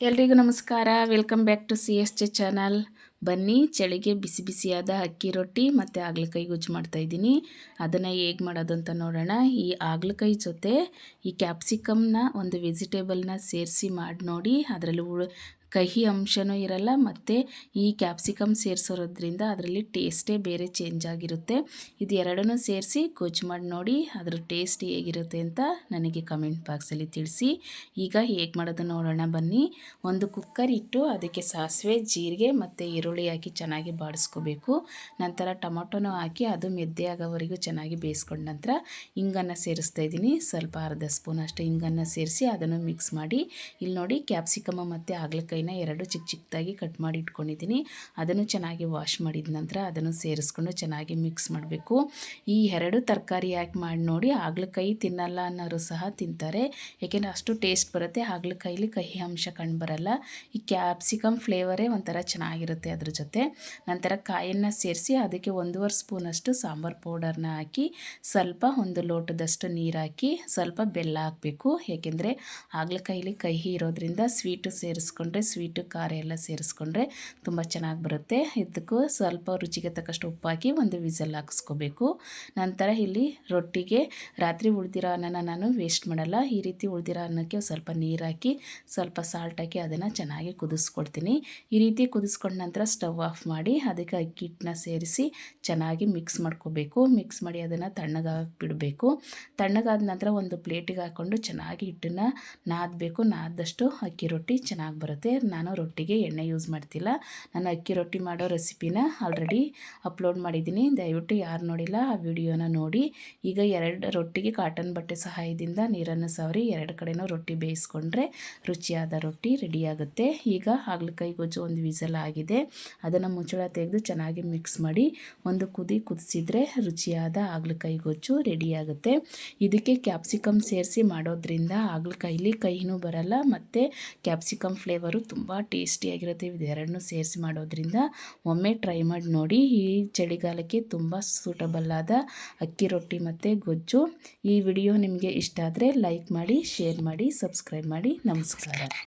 ಎಲ್ರಿಗೂ ನಮಸ್ಕಾರ. Welcome back to C S J channel ಬನ್ನಿ, ಚಳಿಗೆ ಬಿಸಿ ಬಿಸಿಯಾದ ಅಕ್ಕಿ ರೊಟ್ಟಿ ಮತ್ತು ಆಗ್ಲಕಾಯಿ ಗೊಜ್ಜು ಮಾಡ್ತಾಯಿದ್ದೀನಿ ಅದನ್ನು ಹೇಗೆ ಮಾಡೋದು ಅಂತ ನೋಡೋಣ. ಈ ಆಗ್ಲಕಾಯಿ ಜೊತೆ ಈ ಕ್ಯಾಪ್ಸಿಕಮ್ನ ಒಂದು ವೆಜಿಟೇಬಲ್ನ ಸೇರಿಸಿ ಮಾಡಿ ನೋಡಿ. ಅದರಲ್ಲಿ ಕಹಿ ಅಂಶನೂ ಇರಲ್ಲ, ಮತ್ತು ಈ ಕ್ಯಾಪ್ಸಿಕಮ್ ಸೇರಿಸೋದ್ರಿಂದ ಅದರಲ್ಲಿ ಟೇಸ್ಟೇ ಬೇರೆ ಚೇಂಜ್ ಆಗಿರುತ್ತೆ. ಇದು ಎರಡನ್ನೂ ಸೇರಿಸಿ ಗೊಜ್ಜು ಮಾಡಿ ನೋಡಿ ಅದರ ಟೇಸ್ಟ್ ಹೇಗಿರುತ್ತೆ ಅಂತ ನನಗೆ ಕಮೆಂಟ್ ಬಾಕ್ಸಲ್ಲಿ ತಿಳಿಸಿ. ಈಗ ಹೇಗೆ ಮಾಡೋದು ನೋಡೋಣ ಬನ್ನಿ. ಒಂದು ಕುಕ್ಕರ್ ಇಟ್ಟು ಅದಕ್ಕೆ ಸಾಸಿವೆ, ಜೀರಿಗೆ ಮತ್ತು ಈರುಳ್ಳಿ ಹಾಕಿ ಚೆನ್ನಾಗಿ ಬಾಡಿಸ್ಕೋಬೇಕು. ನಂತರ ಟೊಮೊಟೊನೂ ಹಾಕಿ ಅದು ಮೆದ್ದೆ ಆಗೋವರೆಗೂ ಚೆನ್ನಾಗಿ ಬೇಯಿಸ್ಕೊಂಡ ನಂತರ ಹಿಂಗನ್ನು ಸೇರಿಸ್ತಾ ಇದ್ದೀನಿ. ಸ್ವಲ್ಪ ಅರ್ಧ ಸ್ಪೂನ್ ಅಷ್ಟು ಹಿಂಗನ್ನು ಸೇರಿಸಿ ಅದನ್ನು ಮಿಕ್ಸ್ ಮಾಡಿ. ಇಲ್ಲಿ ನೋಡಿ ಕ್ಯಾಪ್ಸಿಕಮ್ ಮತ್ತು ಆಗ್ಲಕಾಯಿ ಕೈನ ಎರಡು ಚಿಕ್ಕ ಚಿಕ್ಕದಾಗಿ ಕಟ್ ಮಾಡಿ ಇಟ್ಕೊಂಡಿದ್ದೀನಿ. ಅದನ್ನು ಚೆನ್ನಾಗಿ ವಾಶ್ ಮಾಡಿದ ನಂತರ ಅದನ್ನು ಸೇರಿಸ್ಕೊಂಡು ಚೆನ್ನಾಗಿ ಮಿಕ್ಸ್ ಮಾಡಬೇಕು. ಈ ಎರಡು ತರಕಾರಿ ಯಾಕೆ ಮಾಡಿ ನೋಡಿ ಹಾಗಲಕಾಯಿ ತಿನ್ನಲ್ಲ ಅನ್ನೋರು ಸಹ ತಿಂತಾರೆ. ಏಕೆಂದರೆ ಅಷ್ಟು ಟೇಸ್ಟ್ ಬರುತ್ತೆ. ಹಾಗಲಕಾಯಿಲಿ ಕಹಿ ಅಂಶ ಕಂಡು ಬರಲ್ಲ. ಈ ಕ್ಯಾಪ್ಸಿಕಮ್ ಫ್ಲೇವರೇ ಒಂಥರ ಚೆನ್ನಾಗಿರುತ್ತೆ ಅದ್ರ ಜೊತೆ. ನಂತರ ಕಾಯನ್ನು ಸೇರಿಸಿ ಅದಕ್ಕೆ ಒಂದೂವರೆ ಸ್ಪೂನಷ್ಟು ಸಾಂಬಾರು ಪೌಡರ್ನ ಹಾಕಿ ಸ್ವಲ್ಪ ಒಂದು ಲೋಟದಷ್ಟು ನೀರು ಹಾಕಿ ಸ್ವಲ್ಪ ಬೆಲ್ಲ ಹಾಕಬೇಕು. ಏಕೆಂದರೆ ಹಾಗಲಕಾಯಿಲಿ ಕಹಿ ಇರೋದ್ರಿಂದ ಸ್ವೀಟು ಸೇರಿಸ್ಕೊಂಡ್ರೆ ಸ್ವೀಟು, ಖಾರ ಎಲ್ಲ ಸೇರಿಸ್ಕೊಂಡ್ರೆ ತುಂಬ ಚೆನ್ನಾಗಿ ಬರುತ್ತೆ. ಇದಕ್ಕೂ ಸ್ವಲ್ಪ ರುಚಿಗೆ ತಕ್ಕಷ್ಟು ಉಪ್ಪಾಕಿ ಒಂದು ವಿಸಲ್ ಹಾಕಿಸ್ಕೋಬೇಕು. ನಂತರ ಇಲ್ಲಿ ರೊಟ್ಟಿಗೆ ರಾತ್ರಿ ಉಳಿದಿರೋ ಅನ್ನನ ನಾನು ವೇಸ್ಟ್ ಮಾಡಲ್ಲ. ಈ ರೀತಿ ಉಳಿದಿರೋ ಅನ್ನಕ್ಕೆ ಸ್ವಲ್ಪ ನೀರು ಹಾಕಿ, ಸ್ವಲ್ಪ ಸಾಲ್ಟ್ ಹಾಕಿ ಅದನ್ನು ಚೆನ್ನಾಗಿ ಕುದಿಸ್ಕೊಡ್ತೀನಿ. ಈ ರೀತಿ ಕುದಿಸ್ಕೊಂಡ ನಂತರ ಸ್ಟವ್ ಆಫ್ ಮಾಡಿ ಅದಕ್ಕೆ ಅಕ್ಕಿ ಹಿಟ್ಟನ್ನ ಸೇರಿಸಿ ಚೆನ್ನಾಗಿ ಮಿಕ್ಸ್ ಮಾಡ್ಕೋಬೇಕು. ಮಿಕ್ಸ್ ಮಾಡಿ ಅದನ್ನು ತಣ್ಣಗಾಗಿ ಬಿಡಬೇಕು ತಣ್ಣಗಾದ ನಂತರ ಒಂದು ಪ್ಲೇಟಿಗೆ ಹಾಕ್ಕೊಂಡು ಚೆನ್ನಾಗಿ ಹಿಟ್ಟನ್ನು ನಾದಬೇಕು. ನಾದಷ್ಟು ಅಕ್ಕಿ ರೊಟ್ಟಿ ಚೆನ್ನಾಗಿ ಬರುತ್ತೆ. ನಾನು ರೊಟ್ಟಿಗೆ ಎಣ್ಣೆ ಯೂಸ್ ಮಾಡ್ತಿಲ್ಲ. ನಾನು ಅಕ್ಕಿ ರೊಟ್ಟಿ ಮಾಡೋ ರೆಸಿಪಿನ ಆಲ್ರೆಡಿ ಅಪ್ಲೋಡ್ ಮಾಡಿದ್ದೀನಿ. ದಯವಿಟ್ಟು ಯಾರು ನೋಡಿಲ್ಲ ಆ ವಿಡಿಯೋನ ನೋಡಿ. ಈಗ ಎರಡು ರೊಟ್ಟಿಗೆ ಕಾಟನ್ ಬಟ್ಟೆ ಸಹಾಯದಿಂದ ನೀರನ್ನು ಸವರಿ ಎರಡು ಕಡೆನೂ ರೊಟ್ಟಿ ಬೇಯಿಸ್ಕೊಂಡ್ರೆ ರುಚಿಯಾದ ರೊಟ್ಟಿ ರೆಡಿಯಾಗುತ್ತೆ ಈಗ ಹಾಗಲಕಾಯಿ ಗೊಜ್ಜು ಒಂದು ವಿಸಲ್ ಆಗಿದೆ. ಅದನ್ನು ಮುಚ್ಚಳ ತೆಗೆದು ಚೆನ್ನಾಗಿ ಮಿಕ್ಸ್ ಮಾಡಿ ಒಂದು ಕುದಿ ಕುದಿಸಿದ್ರೆ ರುಚಿಯಾದ ಹಾಗಲಕಾಯಿ ಗೊಜ್ಜು ರೆಡಿಯಾಗುತ್ತೆ ಇದಕ್ಕೆ ಕ್ಯಾಪ್ಸಿಕಮ್ ಸೇರಿಸಿ ಮಾಡೋದ್ರಿಂದ ಹಾಗಲಕಾಯಿಲಿ ಕೈನೂ ಬರಲ್ಲ, ಮತ್ತು ಕ್ಯಾಪ್ಸಿಕಮ್ ಫ್ಲೇವರು ತುಂಬ ಟೇಸ್ಟಿಯಾಗಿರುತ್ತೆ ಇದೆರಡನ್ನೂ ಸೇರಿಸಿ ಮಾಡೋದ್ರಿಂದ ಒಮ್ಮೆ ಟ್ರೈ ಮಾಡಿ ನೋಡಿ. ಈ ಚಳಿಗಾಲಕ್ಕೆ ತುಂಬ ಸೂಟಬಲ್ ಆದ ಅಕ್ಕಿ ರೊಟ್ಟಿ ಮತ್ತು ಗೊಜ್ಜು. ಈ ವಿಡಿಯೋ ನಿಮಗೆ ಇಷ್ಟ ಆದರೆ ಲೈಕ್ ಮಾಡಿ ಶೇರ್ ಮಾಡಿ ಸಬ್ಸ್ಕ್ರೈಬ್ ಮಾಡಿ. ನಮಸ್ಕಾರ.